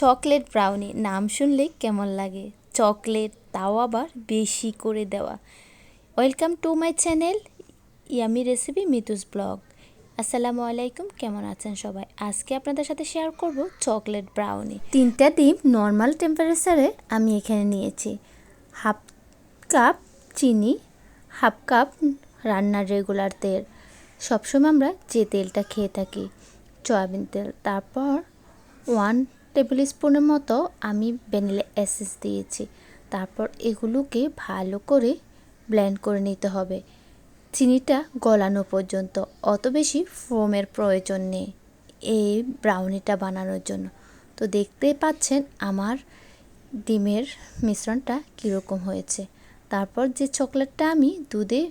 Chocolate brownie. নাম শুনলে কেমন লাগে। চকলেট তাও আবার বেশি করে দেওয়া। Welcome to my channel yummy recipe Mitu's blog. আসসালামু আলাইকুম, কেমন আছেন সবাই? আজকে আপনাদের সাথে শেয়ার করব চকলেট ব্রাউনি। তিনটা ডিম নর্মাল টেম্পারেচারে আমি এখানে নিয়েছি। হাফ কাপ চিনি, হাফ কাপ রান্নার রেগুলার তেল। সবসময় আমরা যে তেলটা খেয়ে থাকি, সয়াবিন তেল। তারপর ওয়ান টেবিল স্পুনের মতো আমি ভ্যানিলা এসেন্স দিয়েছি। তারপর এগুলোকে ভালো করে ব্লেন্ড করে নিতে হবে। চিনিটা গলানো পর্যন্ত, অত বেশি ফোমের প্রয়োজন নেই এই ব্রাউনিটা বানানোর জন্য। তো দেখতেই পাচ্ছেন আমার ডিমের মিশ্রণটা কীরকম হয়েছে। তারপর যে চকলেটটা আমি দুধে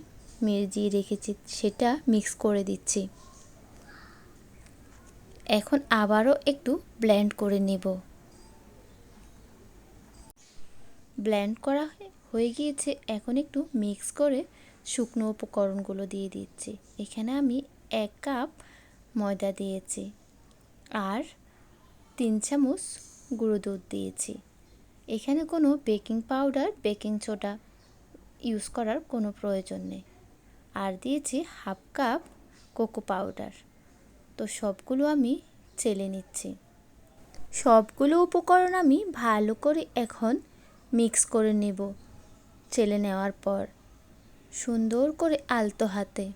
মেজিয়ে রেখেছি, সেটা মিক্স করে দিচ্ছি। এখন আবারও একটু ব্লেন্ড করে নেব। ব্লেন্ড করা হয়ে গিয়েছে, এখন একটু মিক্স করে শুকনো উপকরণগুলো দিয়ে দিচ্ছি। এখানে আমি এক কাপ ময়দা দিয়েছি আর তিন চামচ গুঁড়ো দুধ দিয়েছি। এখানে কোনো baking powder, baking soda use করার কোনো প্রয়োজন নেই। আর দিয়েছি হাফ কাপ কোকো পাউডার। তো সবগুলো আমি চেলে নিচ্ছি। সবগুলো উপকরণ আমি ভালো করে এখন মিক্স করে নেব চেলে নেওয়ার পর। সুন্দর করে আলতো হাতে।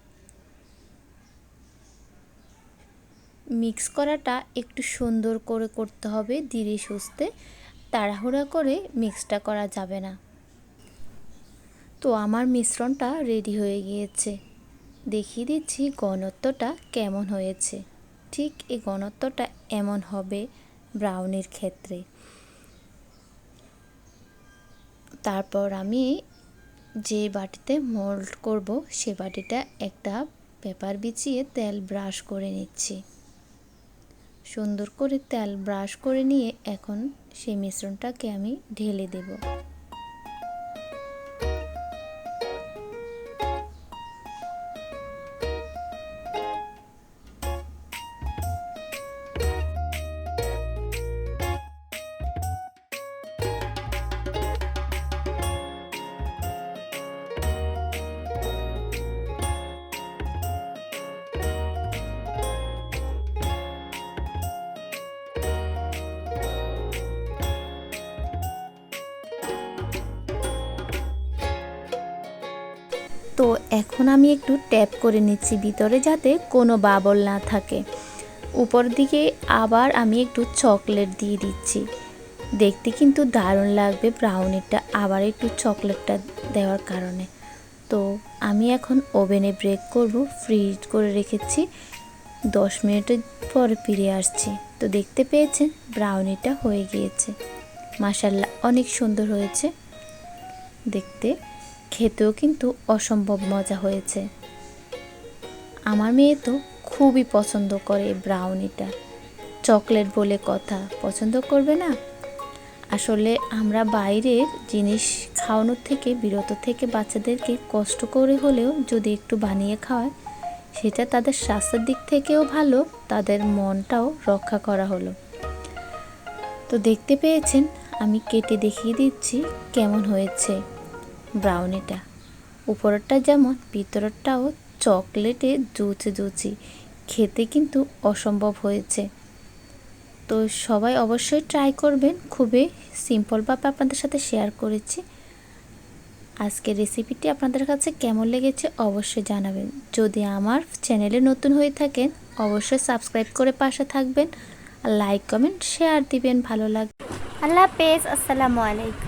মিক্স করাটা একটু সুন্দর করে করতে হবে ধীরে সুস্থে। তাড়াহুড়া করে মিক্সটা করা যাবে না। তো আমার মিশ্রণটা রেডি হয়ে গিয়েছে। দেখিয়ে দিচ্ছি ঘনত্বটা কেমন হয়েছে। ঠিক এই ঘনত্বটা এমন হবে ব্রাউনির ক্ষেত্রে। তারপর আমি যে বাটিতে মোল্ড করব, সে বাটিটা একটা পেপার বিছিয়ে তেল ব্রাশ করে নিচ্ছি। সুন্দর করে তেল ব্রাশ করে নিয়ে এখন সেই মিশ্রণটাকে আমি ঢেলে দেবো। তো এখন আমি একটু ট্যাপ করে নিচ্ছি ভিতরে যাতে কোনো বাবল না থাকে। উপর দিকে আবার আমি একটু চকলেট দিয়ে দিচ্ছি। দেখতে কিন্তু দারুণ লাগবে ব্রাউনিটা, আবার একটু চকলেটটা দেওয়ার কারণে। তো আমি এখন ওভেনে ব্রেক করব, ফ্রিজ করে রেখেছি। দশ মিনিটের পর ফিরে আসছি। তো দেখতে পেয়েছেন, ব্রাউনিটা হয়ে গিয়েছে। মাসাল্লাহ অনেক সুন্দর হয়েছে। দেখতে খেতেও কিন্তু অসম্ভব মজা হয়েছে। আমার মেয়ে তো খুবই পছন্দ করে ব্রাউনিটা চকলেট বলে কথা, পছন্দ করবে না? আসলে আমরা বাইরের জিনিস খাওয়ানোর থেকে, বিরত থেকে বাচ্চাদেরকে কষ্ট করে হলেও যদি একটু বানিয়ে খাওয়ায়, সেটা তাদের স্বাস্থ্যের দিক থেকেও ভালো, তাদের মনটাও রক্ষা করা হলো। তো দেখতে পেয়েছেন, আমি কেটে দেখিয়ে দিচ্ছি কেমন হয়েছে। ব্রাউনিটা। উপরেরটা যেমন ভিতরেরটাও চকলেটে জুচি জুচি। খেতে কিন্তু অসম্ভব হয়েছে। তো সবাই অবশ্যই ট্রাই করবেন। খুবই সিম্পলভাবে আপনাদের সাথে শেয়ার করেছি। আজকের রেসিপিটি আপনাদের কাছে কেমন লেগেছে অবশ্যই জানাবেন। যদি আমার চ্যানেলে নতুন হয়ে থাকেন, অবশ্যই সাবস্ক্রাইব করে পাশে থাকবেন। লাইক কমেন্ট শেয়ার দিবেন। ভালো লাগবে। আল্লাহ হাফেজ। আসসালামু আলাইকুম।